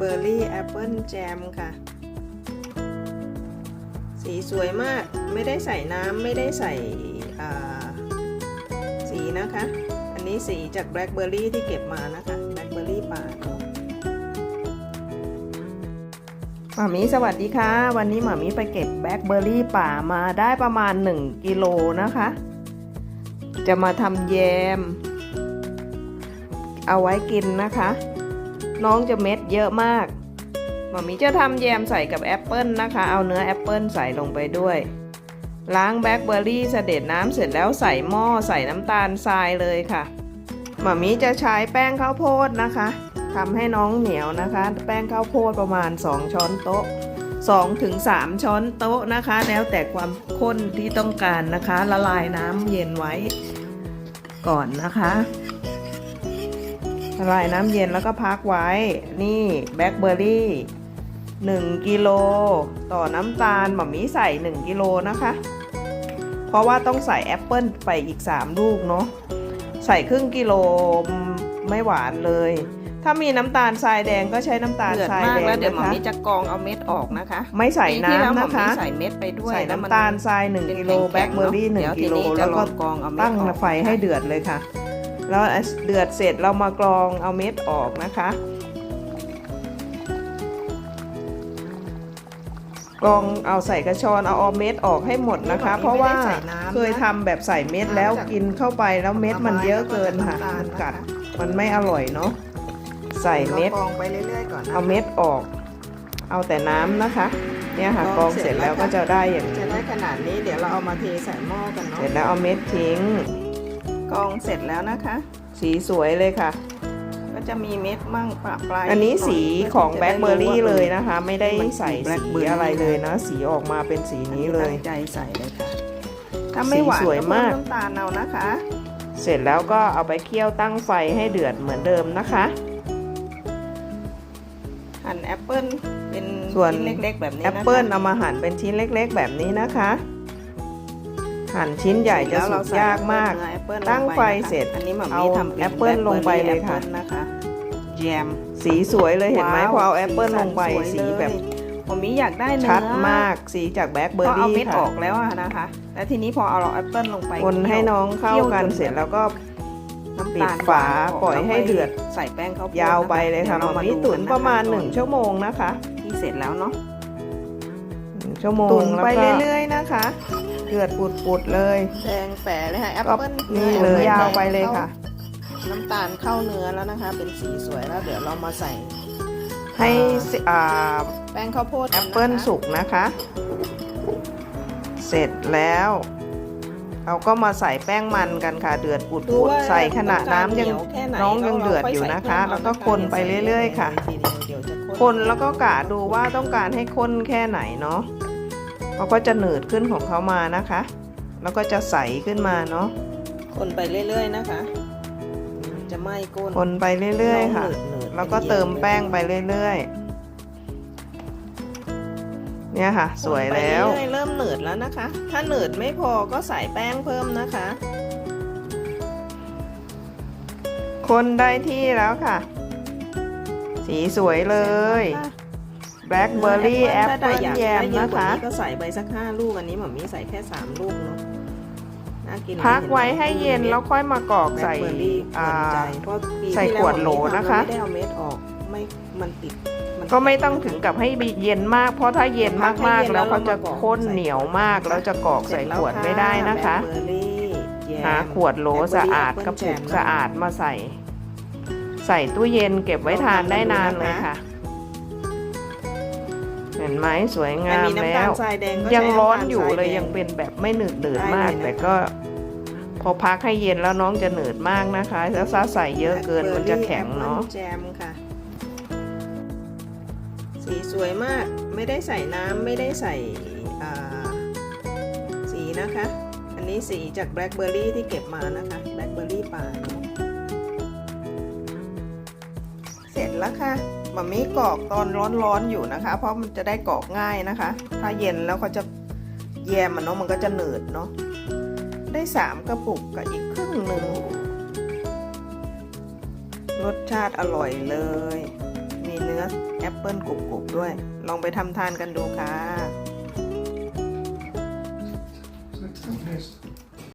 เบอร์รี่แอปเปิลแจมค่ะ สีสวยมากไม่ได้ใส่น้ำไม่ได้ใส่สีนะคะ อันนี้สีจากแบล็คเบอร์รี่ที่เก็บมานะคะแบล็คเบอร์รี่ป่าหมามีสวัสดีค่ะ วันนี้หมามีไปเก็บแบล็คเบอร์รี่ป่ามาได้ประมาณ 1 กิโลนะคะ จะมาทำแยม เอาไว้กินนะคะ น้องจะเม็ดเยอะมากหมามีจะทำแยมใส่กับแอปเปิลนะคะ เอาเนื้อแอปเปิลใส่ลงไปด้วย ล้างแบล็คเบอร์รี่เสด็จน้ำเสร็จแล้วใส่หม้อใส่น้ำตาลทรายเลยค่ะหมามีจะใช้แป้งข้าวโพดนะคะทำให้น้องเหนียวนะคะ แป้งข้าวโพดประมาณ 2 ช้อนโต๊ะ2ถึง3ช้อนโต๊ะนะคะ แล้วแต่ความข้นที่ต้องการนะคะ ละลายน้ำเย็นไว้ก่อนนะคะ ละลายน้ำเย็นแล้วก็พักไว้ นี่แบล็คเบอร์รี่1กิโลต่อน้ำตาลหม่ามีใส่ 1กิโลนะคะ เพราะว่าต้องใส่แอปเปิลไปอีก 3 ลูกเนาะใส่ครึ่งกิโลไม่หวานเลย ถ้ามีน้ำตาลทรายแดงก็ใช้น้ำตาลทรายแดงแล้วเดี๋ยวนะหมอคะมีจะกรองเอาเม็ดออกนะคะ ไม่ใส่ปีที่แล้วหมน้ำอนะมีคะใส่เม็ดไปด้วยใส่แล้วมัน้ำตาลทราย1กิโลแบล็คเบอร์รี่ดี๋ยว1ทีกิโลนี้จะแล้วลก็องกรองเอาเม็ดตั้งออกไฟให้เดือดเลยค่ะ แล้วเดือดเสร็จเรามากรองเอาเม็ดออกนะคะ กรองเอาใส่กระชอนเอาเอาเม็ดออกให้หมดนะคะ เพราะว่าเคยทำแบบใส่เม็ดแล้วกินเข้าไปแล้วเม็ดมันเยอะเกินค่ะมันกัดมันไม่อร่อยเนาะใส่เม็ดกรองไปเรื่อยๆก่อนนะเอาเม็ดออก เอาแต่น้ำนะคะ เนี่ยค่ะกรองเสร็จแล้วก็จะได้อย่างจะนี้ได้ขนาดนี้เดี๋ยวเราเอามาเทใส่หม้อกันเนาะเสร็จแล้วเอาเม็ดทิ้ง กรองเสร็จแล้วนะคะ สีสวยเลยค่ะ ก็จะมีเม็ดมั่งปะปลายอันนี้สีของแบล็คเบอร์รี่พื่เลที่ยจะได้นะคะ ไม่ได้ใส่มันสีสีอะไรเลยนะ สีออกมาเป็นสีนี้เลยตั้งใจใส่เลยค่ะถ้าไม่หวานสีสวยก็เพิ่มากน้ำตาลเอานะคะ เสร็จแล้วก็เอาไปเคี่ยวตั้งไฟให้เดือดเหมือนเดิมนะคะหั่นแอปเปิ้ลเป็นส่วนชิ้นเล็กๆแบบนี้แอนะคะปเปิลเอามาหั่นเป็นชิ้นเล็ก ๆ แบบนี้นะคะ หั่นชิ้นใหญ่จะแล้วสุเรากใส่ยากมากเนื้อแอปเปิ้ลตั้งลปไฟนะคะเสร็จอันนี้หมันเอามีทำป็นแอปเปิ้ลลงไปเลยค่ะแอปปิ้นะคะแยมสีสวยเลยเห็นไหมว้าวพอเอาแอปเปิลสีลสันงไปสวยสีเลยแบบผมมีอยากได้เนื้อชัดมากสีจากแบล็คเบอก็ร์เอารี่เม็ดอค่ะอกแล้วอะนะคะ แล้วทีนี้พอเอาเราแอปเปิ้ลลงไปคนให้น้องเข้ากันเสร็จแล้วก็น้ำปิตาดลฝาหวานปล่อยให้เดือดใส่แป้งข้าวโพดยาวไปเลยค่ะดี๋มัวนมีดูตุ๋นกัคประมาณตอ1ชั่วโมงนะคะ ที่เสร็จแล้วเนาะห นึ่งชั่วโมงตุ๋นแล้วไปก็เรื่อยๆนะคะ เดือดปุดๆเลยแดงแฝเลยค่ะแอปก็เปิ้ลนี่เลยยาวไปเลยค่ะ น้ำตาลเข้าเนื้อแล้วนะคะ เป็นสีสวยแล้วเดี๋ยวเรามาใส่ ให้สิอ่าแป้งข้าวโพดแอปเปิลสุกนะคะ เสร็จแล้วเราก็มาใส่แป้งมันกันค่ะ เดือดปุดูดว่าๆใส่ขณะน้ำยังต้กรเหวแค่ไหน้องยังราเดือดค่อยู่ใส่นะคะเพิ่มแล้วก็อาะคนไปเรื่อย ๆ ค่ะทีเดียวเดี๋ยวจะคนแล้วก็กะดูว่าต้องการให้ข้นแค่ไหนเนาะ เขาก็จะหนืดขึ้นของเขามานะคะ แล้วก็จะใสขึ้นมาเนาะคนไปเรื่อย ๆ นะคะ จะไหม้ก้นคนไปเรื่อย ๆ ค่ะน้งหนืดๆแล้วก็เติมแป้งไปเรื่อย ๆ เนี่ยค่ะ สวยแล้วคนไปเรื่อยๆเริ่มหนืดแล้วนะคะ ถ้าหนืดไม่พอก็ใส่แป้งเพิ่มนะคะ คนได้ที่แล้วค่ะ สีสวยเลย แบล็คเบอร์รี่แอปเปิลแยมนะคะก็ใส่ไปสักห้าลูกอันนี้หมอมีใส่แค่สามลูกเนาะน่ากินพักไว้ให้เย็นแล้วค่อยมากรอกใส่ใส่อ่าอ่าเพราะปีใส่ที่แล้ขวดโหลนะคะไม่ได้เอาเม็ดออกไม่มันติดนก็ไม่ต้องถึงกับให้เย็นมาก เพราะถ้าเย็นมากๆ แล้วเขาจะข้นเหนียวมากแล้วจะกรอกใส่ขวดไม่ได้นะคะแบล็คเบอร์รี่แยมหาขวดโหลสะอาดกระปุกสะอาดมาใส่ ใส่ตู้เย็นเก็บไว้ทานได้นานเลยค่ะ เห็นไหมสวยอันงามนี้น้ำแล้ตาลวทรายแดงก็ยังใช้ร้อนำตาลอยู่ทาเลยแดงยังเป็นแบบไม่หนืดหนืดได้มากเลยนะแต่ก็ พอพักให้เย็นแล้วน้องจะหนืดมากนะคะถ้าซาใส่เยอะเกินมันจะแข็งเนาะแจมค่ะ สีสวยมากไม่ได้ใส่น้ำไม่ได้ใส่อ่าสีนะคะ อันนี้สีจากแบล็คเบอร์รี่ที่เก็บมานะคะแบล็คเบอร์รี่ป่าเนอะเสร็จแล้วค่ะ มัมมี่กรอกตอนร้อนๆอยู่นะคะ เพราะมันจะได้กรอกง่ายนะคะ ถ้าเย็นแล้วก็จะแยมมันเนาะมันก็จะหนืดเนาะได้สามกระปุกกับอีกครึ่งหนึ่งรสชาติอร่อยเลย มีเนื้อแอปเปิลกรุบๆด้วย ลองไปทำทานกันดูค่ะ